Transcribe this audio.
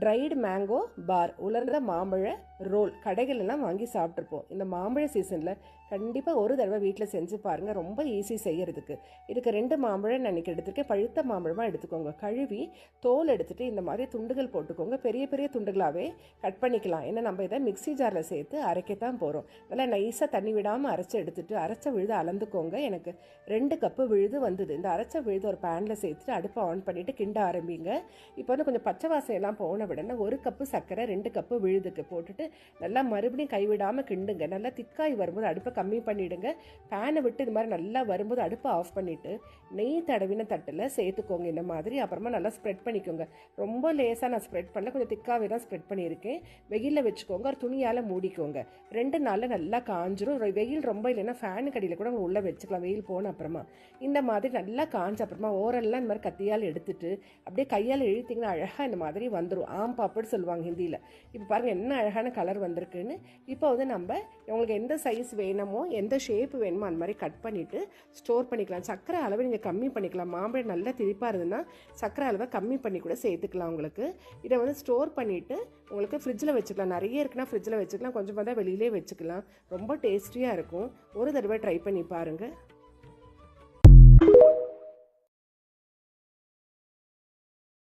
Dried mango பார் உலர்ந்த மாம்பழ role கடைகளெல்லாம் வாங்கி சாப்பிட்ருப்போம் இந்த மாம்பழ சீசனில் கண்டிப்பாக ஒரு தடவை வீட்டில் செஞ்சு பாருங்கள் ரொம்ப ஈஸி செய்யறதுக்கு. இதுக்கு ரெண்டு மாம்பழம் நான் இன்றைக்கி எடுத்திருக்கேன். பழுத்த மாம்பழமாக எடுத்துக்கோங்க. கழுவி தோல் எடுத்துகிட்டு இந்த மாதிரி துண்டுகள் போட்டுக்கோங்க. பெரிய பெரிய துண்டுகளாகவே கட் பண்ணிக்கலாம். ஏன்னா நம்ம இதை மிக்ஸி ஜாரில் சேர்த்து அரைக்கத்தான் போகிறோம் நல்லா நைஸாக தண்ணி விடாமல் அரைச்சி எடுத்துட்டு அரைச்ச விழுது அளந்துக்கோங்க. எனக்கு ரெண்டு கப்பு விழுது வந்தது. இந்த அரைச்ச விழுது ஒரு பேனில் சேர்த்துட்டு அடுப்பை ஆன் பண்ணிவிட்டு கிண்ட ஆரம்பிங்க. இப்போ வந்து கொஞ்சம் பச்சை வாசம் போன போன ஒரு கப்பு சர்க்கரை ரெண்டு கப்பு விழுதுக்கு போட்டுட்டு நல்லா மறுபடியும் கைவிடாமல் கிண்டுங்க. நல்லா திக்காய் வரும்போது அடுப்பை கம்மி பண்ணிவிடுங்க பேனை விட்டு இது மாதிரி நல்லா வரும்போது அடுப்பை ஆஃப் பண்ணிவிட்டு நெய் தடவின தட்டில் சேர்த்துக்கோங்க இந்த மாதிரி. அப்புறமா நல்லா ஸ்ப்ரெட் பண்ணிக்கோங்க. ரொம்ப லேசாக நான் ஸ்ப்ரெட் பண்ணல. கொஞ்சம் திக்காகவே தான் ஸ்ப்ரெட் பண்ணியிருக்கேன். வெயிலில் வச்சுக்கோங்க. ஒரு துணியால் மூடிக்கோங்க. ரெண்டு நாளில் நல்லா காஞ்சிரும். வெயில் ரொம்ப இல்லைன்னா ஃபேனு கடியில் கூட உள்ளே வச்சுக்கலாம். வெயில் போன அப்புறமா. இந்த மாதிரி நல்லா காஞ்ச அப்புறமா ஓரெல்லாம் இந்த மாதிரி கத்தியால் எடுத்துட்டு அப்படியே கையால் இழுத்திங்கன்னா அழகாக இந்த மாதிரி வந்துடும் ஆம் பாப்படு சொல்லுவாங்க ஹிந்தியில். இப்போ பாருங்கள் என்ன அழகான கலர் வந்திருக்குன்னு. இப்போ வந்து நம்ம உங்களுக்கு எந்த சைஸ் வேணுமோ எந்த ஷேப் வேணுமோ அந்த மாதிரி கட் பண்ணிவிட்டு ஸ்டோர் பண்ணிக்கலாம். சக்கரை அளவை நீங்கள் கம்மி பண்ணிக்கலாம். மாம்பழம் நல்லா திரிப்பாக இருந்ததுன்னா சக்கரை அளவை கம்மி பண்ணி கூட சேர்த்துக்கலாம் உங்களுக்கு. இதை வந்து ஸ்டோர் பண்ணிவிட்டு உங்களுக்கு ஃப்ரிட்ஜில் வச்சுக்கலாம். நிறைய இருக்குன்னா ஃப்ரிட்ஜில் வச்சுக்கலாம். கொஞ்சமாக தான் வெளியிலே வச்சுக்கலாம். ரொம்ப டேஸ்டியாக இருக்கும். ஒரு தடவை ட்ரை பண்ணி பாருங்கள்